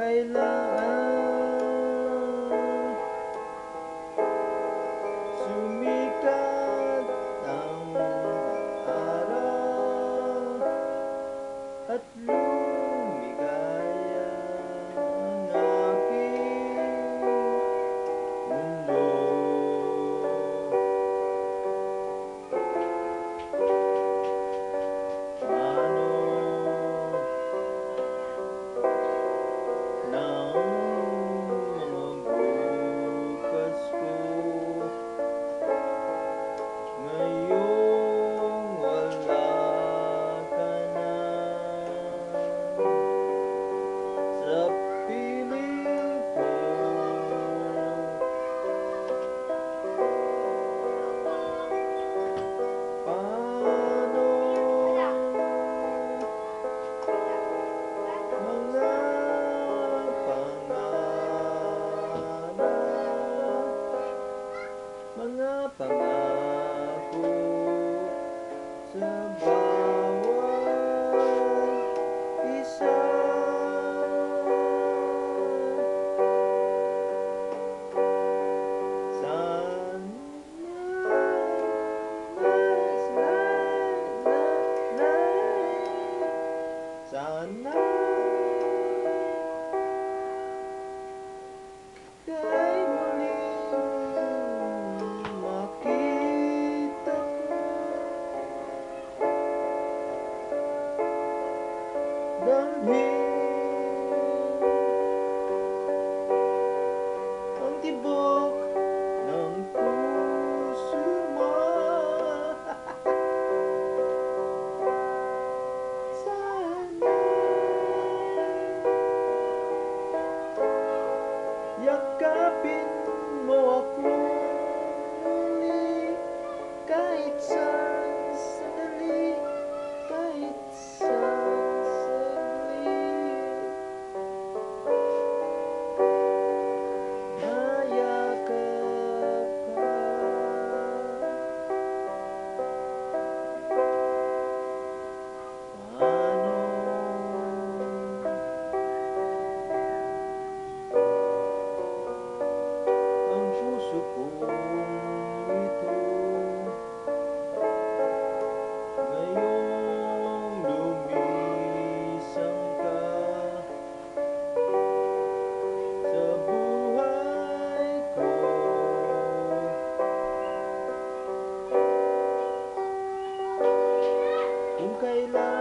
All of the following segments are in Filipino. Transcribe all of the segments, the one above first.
快乐 mga pangako sa 你努力改应该了。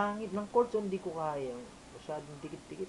pangit ng cords, hindi ko kaya. Masyadong dikit-dikit.